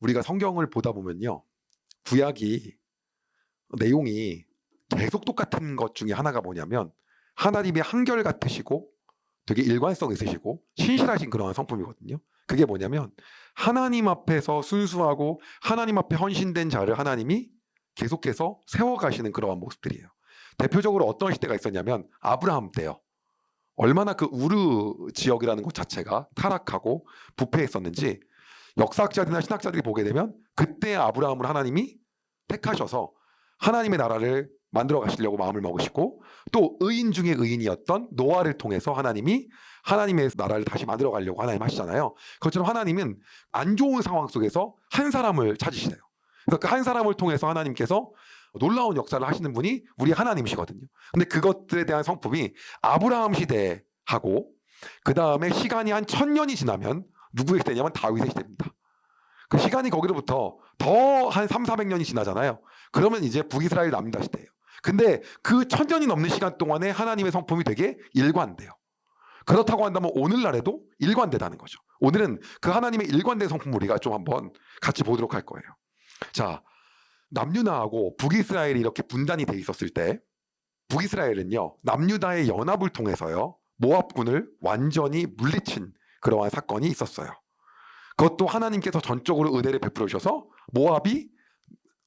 우리가 성경을 보다 보면요. 구약이 내용이 계속 똑같은 것 중에 하나가 뭐냐면 하나님이 한결 같으시고 되게 일관성 있으시고 신실하신 그러한 성품이거든요. 그게 뭐냐면 하나님 앞에서 순수하고 하나님 앞에 헌신된 자를 하나님이 계속해서 세워가시는 그러한 모습들이에요. 대표적으로 어떤 시대가 있었냐면 아브라함 때요. 얼마나 그 우르 지역이라는 곳 자체가 타락하고 부패했었는지 역사학자들이나 신학자들이 보게 되면 그때 아브라함을 하나님이 택하셔서 하나님의 나라를 만들어 가시려고 마음을 먹으시고 또 의인 중에 의인이었던 노아를 통해서 하나님이 하나님의 나라를 다시 만들어 가려고 하나님 하시잖아요. 그것처럼 하나님은 안 좋은 상황 속에서 한 사람을 찾으시네요. 그러니까 그 한 사람을 통해서 하나님께서 놀라운 역사를 하시는 분이 우리 하나님이시거든요. 근데 그것들에 대한 성품이 아브라함 시대하고 그 다음에 시간이 한 천 년이 지나면 누구의 시대냐면 다윗의 시대입니다. 그 시간이 거기로부터 더 한 3, 400년이 지나잖아요. 그러면 이제 북이스라엘 남유다 시대예요. 근데 그 천년이 넘는 시간 동안에 하나님의 성품이 되게 일관돼요. 그렇다고 한다면 오늘날에도 일관되다는 거죠. 오늘은 그 하나님의 일관된 성품 우리가 좀 한번 같이 보도록 할 거예요. 자, 남유다하고 북이스라엘이 이렇게 분단이 돼 있었을 때 북이스라엘은요 남유다의 연합을 통해서요 모압군을 완전히 물리친 그러한 사건이 있었어요. 그것도 하나님께서 전적으로 은혜를 베풀어 주셔서 모압이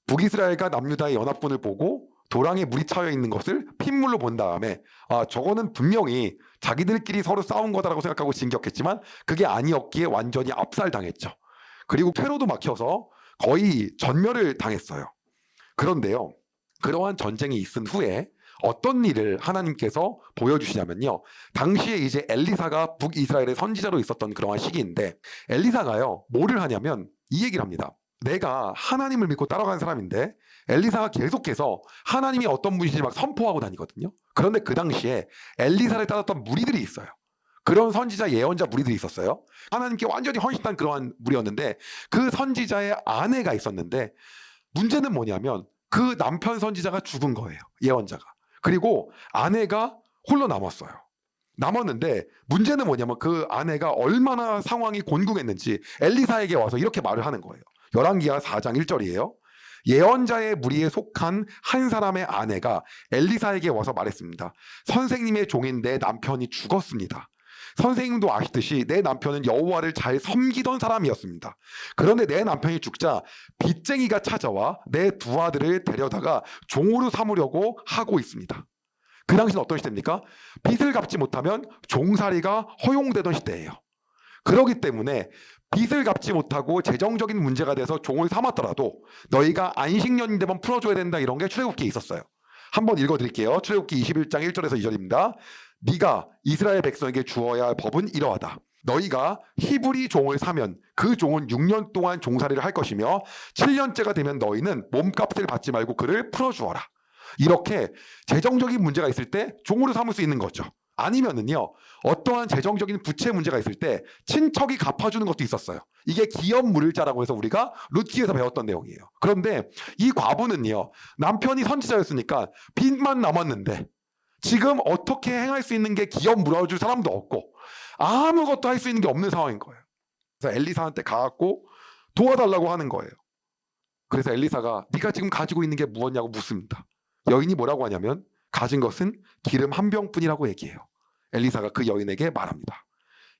북이스라엘과 남유다의 연합군을 보고 도랑에 물이 차여 있는 것을 핏물로 본 다음에 아 저거는 분명히 자기들끼리 서로 싸운 거다라고 생각하고 진격했지만 그게 아니었기에 완전히 압살당했죠. 그리고 퇴로도 막혀서 거의 전멸을 당했어요. 그런데요, 그러한 전쟁이 있은 후에 어떤 일을 하나님께서 보여주시냐면요. 당시에 이제 엘리사가 북이스라엘의 선지자로 있었던 그러한 시기인데 엘리사가요, 뭐를 하냐면 이 얘기를 합니다. 내가 하나님을 믿고 따라가는 사람인데 엘리사가 계속해서 하나님이 어떤 분이신지 막 선포하고 다니거든요. 그런데 그 당시에 엘리사를 따랐던 무리들이 있어요. 그런 선지자 예언자 무리들이 있었어요. 하나님께 완전히 헌신한 그러한 무리였는데 그 선지자의 아내가 있었는데 문제는 뭐냐면 그 남편 선지자가 죽은 거예요. 예언자가. 그리고 아내가 홀로 남았어요. 남았는데 문제는 뭐냐면 그 아내가 얼마나 상황이 곤궁했는지 엘리사에게 와서 이렇게 말을 하는 거예요. 열왕기하 4장 1절이에요. 예언자의 무리에 속한 한 사람의 아내가 엘리사에게 와서 말했습니다. 선생님의 종인 내 남편이 죽었습니다. 선생님도 아시듯이 내 남편은 여호와를 잘 섬기던 사람이었습니다. 그런데 내 남편이 죽자 빚쟁이가 찾아와 내 두 아들을 데려다가 종으로 삼으려고 하고 있습니다. 그 당시는 어떤 시대입니까? 빚을 갚지 못하면 종살이가 허용되던 시대예요. 그러기 때문에 빚을 갚지 못하고 재정적인 문제가 돼서 종을 삼았더라도 너희가 안식년이 되면 풀어줘야 된다 이런 게 출애굽기에 있었어요. 한번 읽어드릴게요. 출애굽기 21장 1절에서 2절입니다. 네가 이스라엘 백성에게 주어야 할 법은 이러하다. 너희가 히브리 종을 사면 그 종은 6년 동안 종살이를 할 것이며 7년째가 되면 너희는 몸값을 받지 말고 그를 풀어주어라. 이렇게 재정적인 문제가 있을 때 종으로 삼을 수 있는 거죠. 아니면은요 어떠한 재정적인 부채 문제가 있을 때 친척이 갚아주는 것도 있었어요. 이게 기업 물자라고 해서 우리가 룻기에서 배웠던 내용이에요. 그런데 이 과부는요 남편이 선지자였으니까 빚만 남았는데 지금 어떻게 행할 수 있는 게 기업 물어줄 사람도 없고 아무것도 할 수 있는 게 없는 상황인 거예요. 그래서 엘리사한테 가갖고 도와달라고 하는 거예요. 그래서 엘리사가 네가 지금 가지고 있는 게 무엇냐고 묻습니다. 여인이 뭐라고 하냐면 가진 것은 기름 한 병뿐이라고 얘기해요. 엘리사가 그 여인에게 말합니다.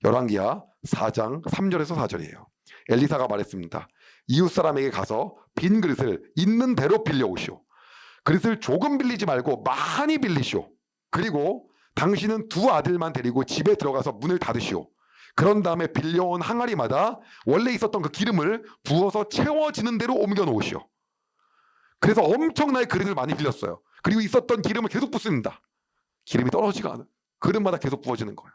열왕기하 4장 3절에서 4절이에요. 엘리사가 말했습니다. 이웃 사람에게 가서 빈 그릇을 있는 대로 빌려 오시오. 그릇을 조금 빌리지 말고 많이 빌리시오. 그리고 당신은 두 아들만 데리고 집에 들어가서 문을 닫으시오. 그런 다음에 빌려온 항아리마다 원래 있었던 그 기름을 부어서 채워지는 대로 옮겨 놓으시오. 그래서 엄청나게 그릇을 많이 빌렸어요. 그리고 있었던 기름을 계속 붓습니다. 기름이 떨어지가 않아. 그릇마다 계속 부어지는 거예요.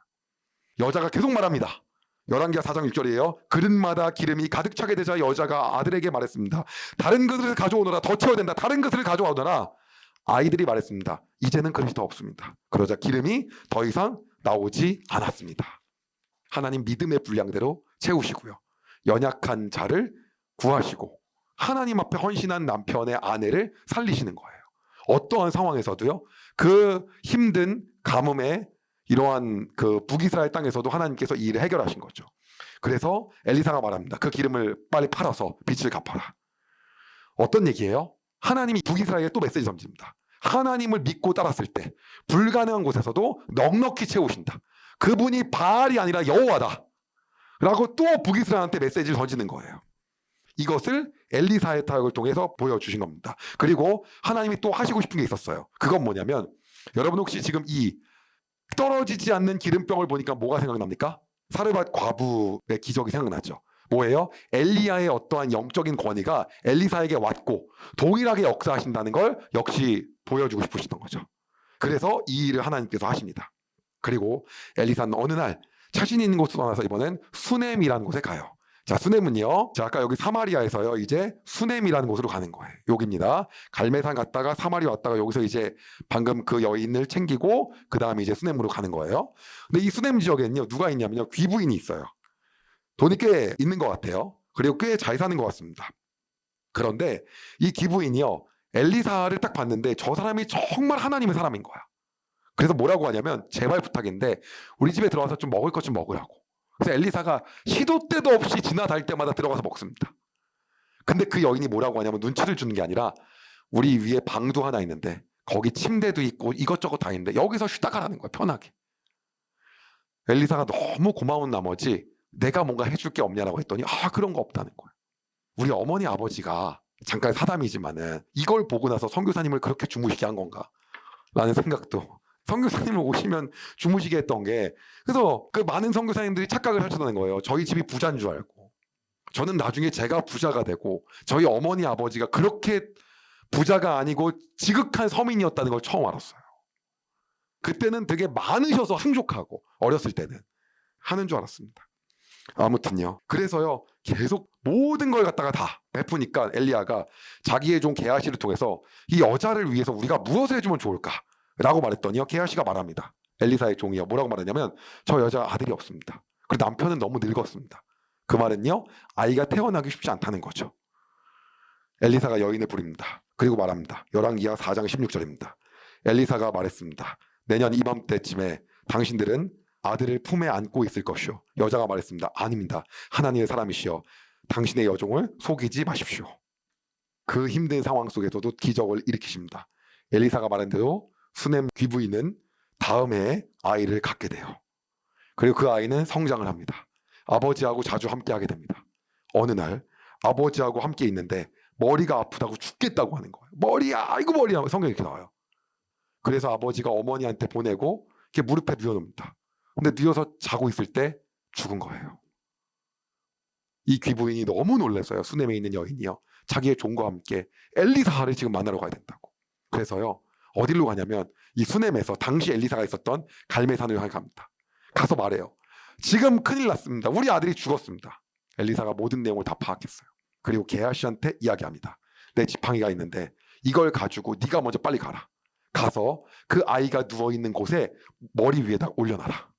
여자가 계속 말합니다. 열왕기하 4장 6절이에요. 그릇마다 기름이 가득 차게 되자 여자가 아들에게 말했습니다. 다른 그릇을 가져오너라. 더 채워야 된다. 다른 그릇을 가져오너라. 아이들이 말했습니다. 이제는 그릇이 더 없습니다. 그러자 기름이 더 이상 나오지 않았습니다. 하나님 믿음의 분량대로 채우시고요. 연약한 자를 구하시고 하나님 앞에 헌신한 남편의 아내를 살리시는 거예요. 어떠한 상황에서도요. 그 힘든 가뭄에 이러한 그 북이스라엘 땅에서도 하나님께서 이 일을 해결하신 거죠. 그래서 엘리사가 말합니다. 그 기름을 빨리 팔아서 빚을 갚아라. 어떤 얘기예요? 하나님이 북이스라엘에 또 메시지 던집니다. 하나님을 믿고 따랐을 때 불가능한 곳에서도 넉넉히 채우신다. 그분이 바알이 아니라 여호와다. 라고 또 북이스라엘한테 메시지를 던지는 거예요. 이것을 엘리사의 타격을 통해서 보여주신 겁니다. 그리고 하나님이 또 하시고 싶은 게 있었어요. 그건 뭐냐면 여러분 혹시 지금 이 떨어지지 않는 기름병을 보니까 뭐가 생각납니까? 사르밧 과부의 기적이 생각나죠. 뭐예요? 엘리야의 어떠한 영적인 권위가 엘리사에게 왔고 동일하게 역사하신다는 걸 역시 보여주고 싶으시던 거죠. 그래서 이 일을 하나님께서 하십니다. 그리고 엘리사는 어느 날 자신 있는 곳으로 떠나서 이번엔 수넴이라는 곳에 가요. 자, 수넴은요. 자, 아까 여기 사마리아에서요. 이제 수넴이라는 곳으로 가는 거예요. 여기입니다. 갈매산 갔다가 사마리 왔다가 여기서 이제 방금 그 여인을 챙기고 그 다음에 이제 수넴으로 가는 거예요. 근데 이 수넴 지역에는요. 누가 있냐면요. 귀부인이 있어요. 돈이 꽤 있는 것 같아요. 그리고 꽤 잘 사는 것 같습니다. 그런데 이 기부인이요. 엘리사를 딱 봤는데 저 사람이 정말 하나님의 사람인 거야. 그래서 뭐라고 하냐면 제발 부탁인데 우리 집에 들어와서 좀 먹을 것 좀 먹으라고. 그래서 엘리사가 시도 때도 없이 지나다닐 때마다 들어가서 먹습니다. 근데 그 여인이 뭐라고 하냐면 눈치를 주는 게 아니라 우리 위에 방도 하나 있는데 거기 침대도 있고 이것저것 다 있는데 여기서 쉬다 가라는 거야 편하게. 엘리사가 너무 고마운 나머지 내가 뭔가 해줄 게 없냐라고 했더니 아 그런 거 없다는 거야. 우리 어머니 아버지가 잠깐 사담이지만은 이걸 보고 나서 선교사님을 그렇게 주무시게 한 건가? 라는 생각도 선교사님을 오시면 주무시게 했던 게 그래서 그 많은 선교사님들이 착각을 하셨다는 거예요. 저희 집이 부자인 줄 알고. 저는 나중에 제가 부자가 되고 저희 어머니 아버지가 그렇게 부자가 아니고 지극한 서민이었다는 걸 처음 알았어요. 그때는 되게 많으셔서 풍족하고 어렸을 때는 하는 줄 알았습니다. 아무튼요. 그래서요. 계속 모든 걸 갖다가 다 베푸니까 엘리야가 자기의 종 게하시를 통해서 이 여자를 위해서 우리가 무엇을 해주면 좋을까? 라고 말했더니요. 게하시가 말합니다. 엘리사의 종이요. 뭐라고 말하냐면 저 여자 아들이 없습니다. 그리고 남편은 너무 늙었습니다. 그 말은요. 아이가 태어나기 쉽지 않다는 거죠. 엘리사가 여인을 부립니다. 그리고 말합니다. 열왕기하 4장 16절입니다. 엘리사가 말했습니다. 내년 이맘때쯤에 당신들은 아들을 품에 안고 있을 것이요. 여자가 말했습니다. 아닙니다. 하나님의 사람이시여. 당신의 여종을 속이지 마십시오. 그 힘든 상황 속에서도 기적을 일으키십니다. 엘리사가 말한 대로 수넴 귀부인은 다음에 아이를 갖게 돼요. 그리고 그 아이는 성장을 합니다. 아버지하고 자주 함께하게 됩니다. 어느 날 아버지하고 함께 있는데 머리가 아프다고 죽겠다고 하는 거예요. 머리야, 아이고 머리야. 성경에 이렇게 나와요. 그래서 아버지가 어머니한테 보내고 이렇게 무릎에 누워놓습니다. 근데 누워서 자고 있을 때 죽은 거예요. 이 귀부인이 너무 놀랐어요. 수넴에 있는 여인이요. 자기의 종과 함께 엘리사를 지금 만나러 가야 된다고. 그래서요. 어디로 가냐면 이 수넴에서 당시 엘리사가 있었던 갈매산을 향해 갑니다. 가서 말해요. 지금 큰일 났습니다. 우리 아들이 죽었습니다. 엘리사가 모든 내용을 다 파악했어요. 그리고 게하시한테 이야기합니다. 내 지팡이가 있는데 이걸 가지고 네가 먼저 빨리 가라. 가서 그 아이가 누워 있는 곳에 머리 위에다 올려놔라.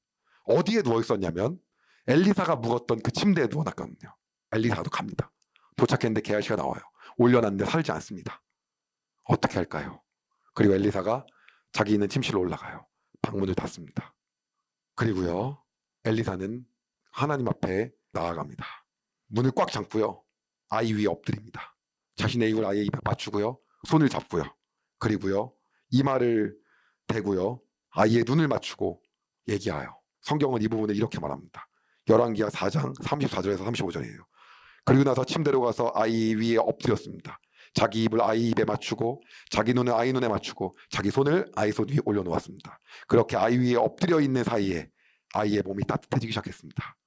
어디에 누워 있었냐면 엘리사가 묵었던 그 침대에 누워 놨거든요. 엘리사도 갑니다. 도착했는데 게하시가 나와요. 올려놨는데 살지 않습니다. 어떻게 할까요? 그리고 엘리사가 자기 있는 침실로 올라가요. 방문을 닫습니다. 그리고요. 엘리사는 하나님 앞에 나아갑니다. 문을 꽉 잠고요. 아이 위에 엎드립니다. 자신의 입을 아이의 입에 맞추고요. 손을 잡고요. 그리고요. 이마를 대고요. 아이의 눈을 맞추고 얘기하여. 성경은 이 부분을 이렇게 말합니다. 열왕기하 4장 34절에서 35절이에요. 그리고 나서 침대로 가서 아이 위에 엎드렸습니다. 자기 입을 아이 입에 맞추고 자기 눈을 아이 눈에 맞추고 자기 손을 아이 손 위에 올려놓았습니다. 그렇게 아이 위에 엎드려 있는 사이에 아이의 몸이 따뜻해지기 시작했습니다.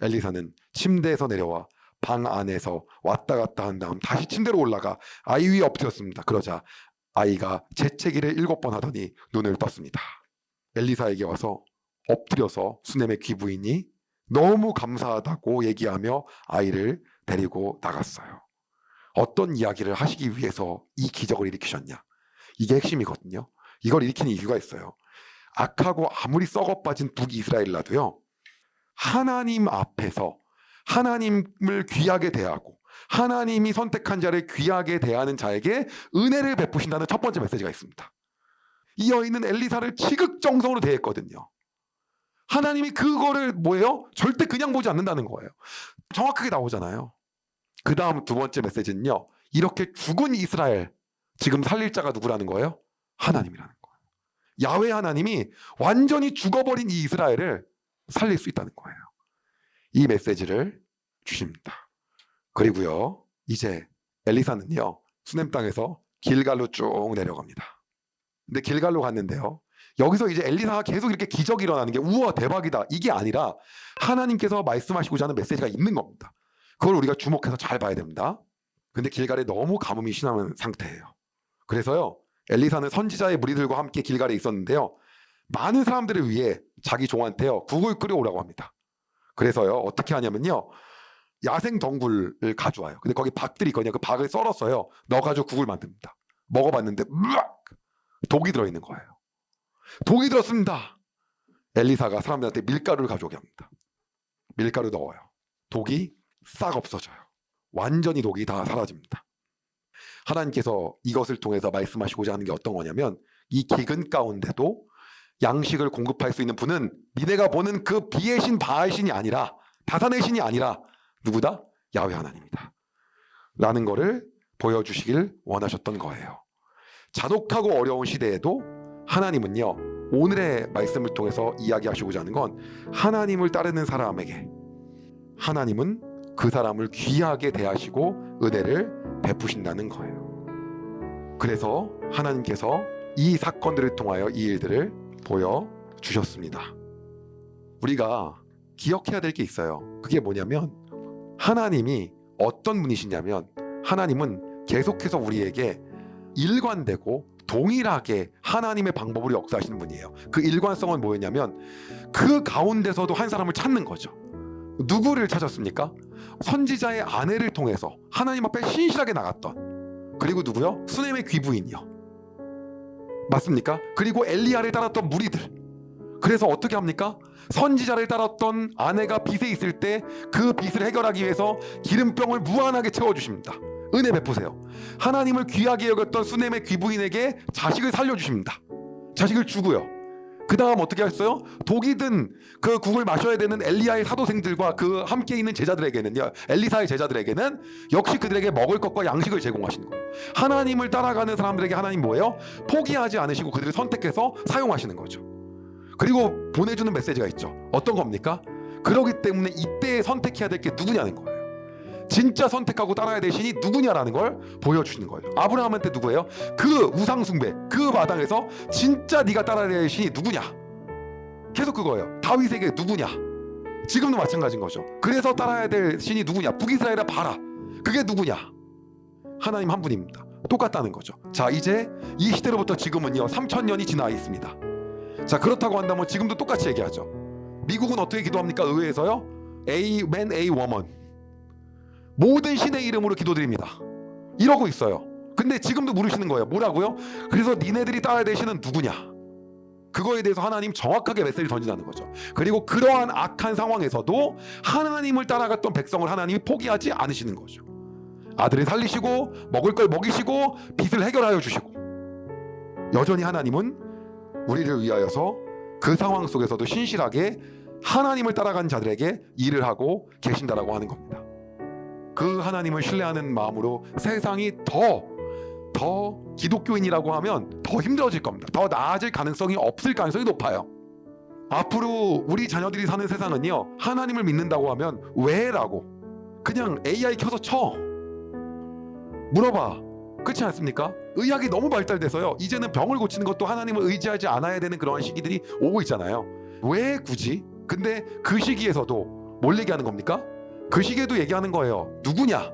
엘리사는 침대에서 내려와 방 안에서 왔다 갔다 한 다음 다시 침대로 올라가 아이 위에 엎드렸습니다. 그러자 아이가 재채기를 일곱 번 하더니 눈을 떴습니다. 엘리사에게 와서 엎드려서 수넴의 귀부인이 너무 감사하다고 얘기하며 아이를 데리고 나갔어요. 어떤 이야기를 하시기 위해서 이 기적을 일으키셨냐? 이게 핵심이거든요. 이걸 일으키는 이유가 있어요. 악하고 아무리 썩어 빠진 북이스라엘라도요. 하나님 앞에서 하나님을 귀하게 대하고 하나님이 선택한 자를 귀하게 대하는 자에게 은혜를 베푸신다는 첫 번째 메시지가 있습니다. 이 여인은 엘리사를 지극정성으로 대했거든요. 하나님이 그거를 뭐예요? 절대 그냥 보지 않는다는 거예요. 정확하게 나오잖아요. 그 다음 두 번째 메시지는요. 이렇게 죽은 이스라엘 지금 살릴 자가 누구라는 거예요? 하나님이라는 거예요. 야외 하나님이 완전히 죽어버린 이 이스라엘을 살릴 수 있다는 거예요. 이 메시지를 주십니다. 그리고요. 이제 엘리사는요. 수넴 땅에서 길갈로 쭉 내려갑니다. 근데 길갈로 갔는데요. 여기서 이제 엘리사가 계속 이렇게 기적이 일어나는 게 우와 대박이다 이게 아니라 하나님께서 말씀하시고자 하는 메시지가 있는 겁니다. 그걸 우리가 주목해서 잘 봐야 됩니다. 근데 길갈에 너무 가뭄이 심한 상태예요. 그래서요 엘리사는 선지자의 무리들과 함께 길갈에 있었는데요. 많은 사람들을 위해 자기 종한테요 국을 끓여오라고 합니다. 그래서요 어떻게 하냐면요 야생 덩굴을 가져와요. 근데 거기 박들이 있거든요. 그 박을 썰었어요. 넣어가지고 국을 만듭니다. 먹어봤는데 으악 독이 들어있는 거예요. 독이 들었습니다. 엘리사가 사람들한테 밀가루를 가져오게 합니다. 밀가루 넣어요. 독이 싹 없어져요. 완전히 독이 다 사라집니다. 하나님께서 이것을 통해서 말씀하시고자 하는 게 어떤 거냐면 이 기근 가운데도 양식을 공급할 수 있는 분은 니네가 보는 그 비의 신 바알 신이 아니라 다산의 신이 아니라 누구다? 야훼 하나님이다. 라는 거를 보여주시길 원하셨던 거예요. 잔혹하고 어려운 시대에도 하나님은요 오늘의 말씀을 통해서 이야기하시고자 하는 건 하나님을 따르는 사람에게 하나님은 그 사람을 귀하게 대하시고 은혜를 베푸신다는 거예요. 그래서 하나님께서 이 사건들을 통하여 이 일들을 보여 주셨습니다. 우리가 기억해야 될 게 있어요. 그게 뭐냐면 하나님이 어떤 분이시냐면 하나님은 계속해서 우리에게 일관되고 동일하게 하나님의 방법으로 역사하시는 분이에요. 그 일관성은 뭐였냐면 그 가운데서도 한 사람을 찾는 거죠. 누구를 찾았습니까? 선지자의 아내를 통해서 하나님 앞에 신실하게 나갔던 그리고 누구요? 수넴의 귀부인이요. 맞습니까? 그리고 엘리야를 따랐던 무리들. 그래서 어떻게 합니까? 선지자를 따랐던 아내가 빚에 있을 때 그 빚을 해결하기 위해서 기름병을 무한하게 채워주십니다. 은혜 베푸세요. 하나님을 귀하게 여겼던 수넴의 귀부인에게 자식을 살려주십니다. 자식을 주고요. 그 다음 어떻게 했어요? 독이 든 그 국을 마셔야 되는 엘리야의 사도생들과 그 함께 있는 제자들에게는요, 엘리사의 제자들에게는 역시 그들에게 먹을 것과 양식을 제공하시는 거예요. 하나님을 따라가는 사람들에게 하나님 뭐예요? 포기하지 않으시고 그들을 선택해서 사용하시는 거죠. 그리고 보내주는 메시지가 있죠. 어떤 겁니까? 그러기 때문에 이때 선택해야 될 게 누구냐는 거예요. 진짜 선택하고 따라야 될 신이 누구냐라는 걸 보여주시는 거예요. 아브라함한테 누구예요? 그 우상 숭배, 그 마당에서 진짜 네가 따라야 될 신이 누구냐? 계속 그거예요. 다윗에게 누구냐? 지금도 마찬가지인 거죠. 그래서 따라야 될 신이 누구냐? 북이스라엘의 바라. 그게 누구냐? 하나님 한 분입니다. 똑같다는 거죠. 자, 이제 이 시대로부터 지금은요. 3천 년이 지나 있습니다. 자, 그렇다고 한다면 지금도 똑같이 얘기하죠. 미국은 어떻게 기도합니까? 의회에서요. A man, A woman. 모든 신의 이름으로 기도드립니다. 이러고 있어요. 근데 지금도 물으시는 거예요. 뭐라고요? 그래서 니네들이 따라야 될 신은 누구냐? 그거에 대해서 하나님 정확하게 메시지를 던진다는 거죠. 그리고 그러한 악한 상황에서도 하나님을 따라갔던 백성을 하나님이 포기하지 않으시는 거죠. 아들을 살리시고 먹을 걸 먹이시고 빚을 해결하여 주시고 여전히 하나님은 우리를 위하여서 그 상황 속에서도 신실하게 하나님을 따라간 자들에게 일을 하고 계신다라고 하는 겁니다. 그 하나님을 신뢰하는 마음으로 세상이 더, 더 기독교인이라고 하면 더 힘들어질 겁니다. 더 나아질 가능성이 없을 가능성이 높아요. 앞으로 우리 자녀들이 사는 세상은요, 하나님을 믿는다고 하면 왜 라고 그냥 AI 켜서 쳐. 물어봐. 그렇지 않습니까? 의학이 너무 발달돼서요. 이제는 병을 고치는 것도 하나님을 의지하지 않아야 되는 그러한 시기들이 오고 있잖아요. 왜 굳이? 근데 그 시기에서도 뭘 얘기하는 겁니까? 그 시기에도 얘기하는 거예요. 누구냐?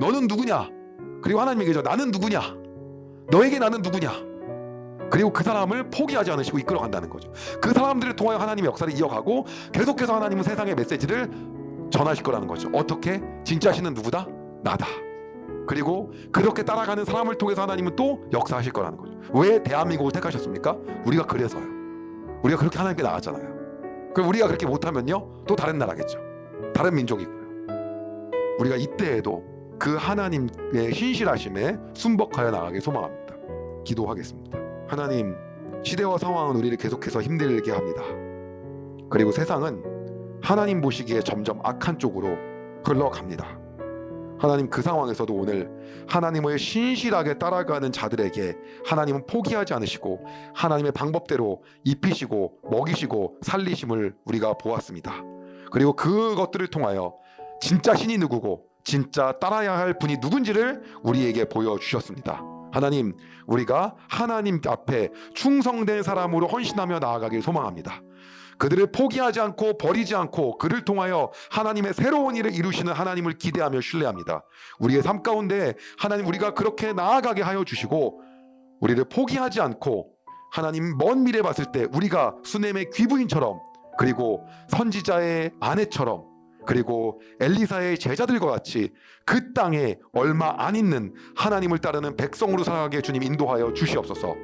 너는 누구냐? 그리고 하나님 얘기죠. 나는 누구냐? 너에게 나는 누구냐? 그리고 그 사람을 포기하지 않으시고 이끌어간다는 거죠. 그 사람들을 통하여 하나님의 역사를 이어가고 계속해서 하나님은 세상의 메시지를 전하실 거라는 거죠. 어떻게? 진짜 신은 누구다? 나다. 그리고 그렇게 따라가는 사람을 통해서 하나님은 또 역사하실 거라는 거죠. 왜 대한민국을 택하셨습니까? 우리가 그래서요. 우리가 그렇게 하나님께 나왔잖아요. 그럼 우리가 그렇게 못하면요, 또 다른 나라겠죠. 다른 민족이고요. 우리가 이때에도 그 하나님의 신실하심에 순복하여 나가길 소망합니다. 기도하겠습니다. 하나님, 시대와 상황은 우리를 계속해서 힘들게 합니다. 그리고 세상은 하나님 보시기에 점점 악한 쪽으로 흘러갑니다. 하나님 그 상황에서도 오늘 하나님을 신실하게 따라가는 자들에게 하나님은 포기하지 않으시고 하나님의 방법대로 입히시고 먹이시고 살리심을 우리가 보았습니다. 그리고 그것들을 통하여 진짜 신이 누구고 진짜 따라야 할 분이 누군지를 우리에게 보여주셨습니다. 하나님, 우리가 하나님 앞에 충성된 사람으로 헌신하며 나아가길 소망합니다. 그들을 포기하지 않고 버리지 않고 그를 통하여 하나님의 새로운 일을 이루시는 하나님을 기대하며 신뢰합니다. 우리의 삶 가운데 하나님 우리가 그렇게 나아가게 하여 주시고 우리를 포기하지 않고 하나님 먼 미래 봤을 때 우리가 수넴의 귀부인처럼 그리고 선지자의 아내처럼 그리고 엘리사의 제자들과 같이 그 땅에 얼마 안 있는 하나님을 따르는 백성으로 살아가게 주님 인도하여 주시옵소서.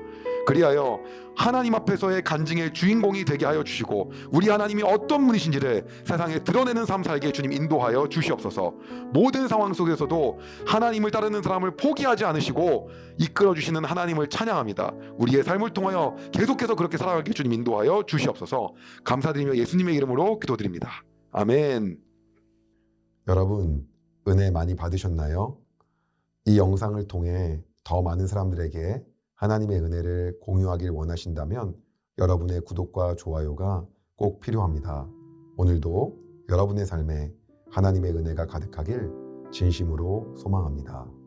그리하여 하나님 앞에서의 간증의 주인공이 되게 하여 주시고 우리 하나님이 어떤 분이신지를 세상에 드러내는 삶 살게 주님 인도하여 주시옵소서. 모든 상황 속에서도 하나님을 따르는 사람을 포기하지 않으시고 이끌어 주시는 하나님을 찬양합니다. 우리의 삶을 통하여 계속해서 그렇게 살아가게 주님 인도하여 주시옵소서. 감사드리며 예수님의 이름으로 기도드립니다. 아멘. 여러분 은혜 많이 받으셨나요? 이 영상을 통해 더 많은 사람들에게 하나님의 은혜를 공유하길 원하신다면 여러분의 구독과 좋아요가 꼭 필요합니다. 오늘도 여러분의 삶에 하나님의 은혜가 가득하길 진심으로 소망합니다.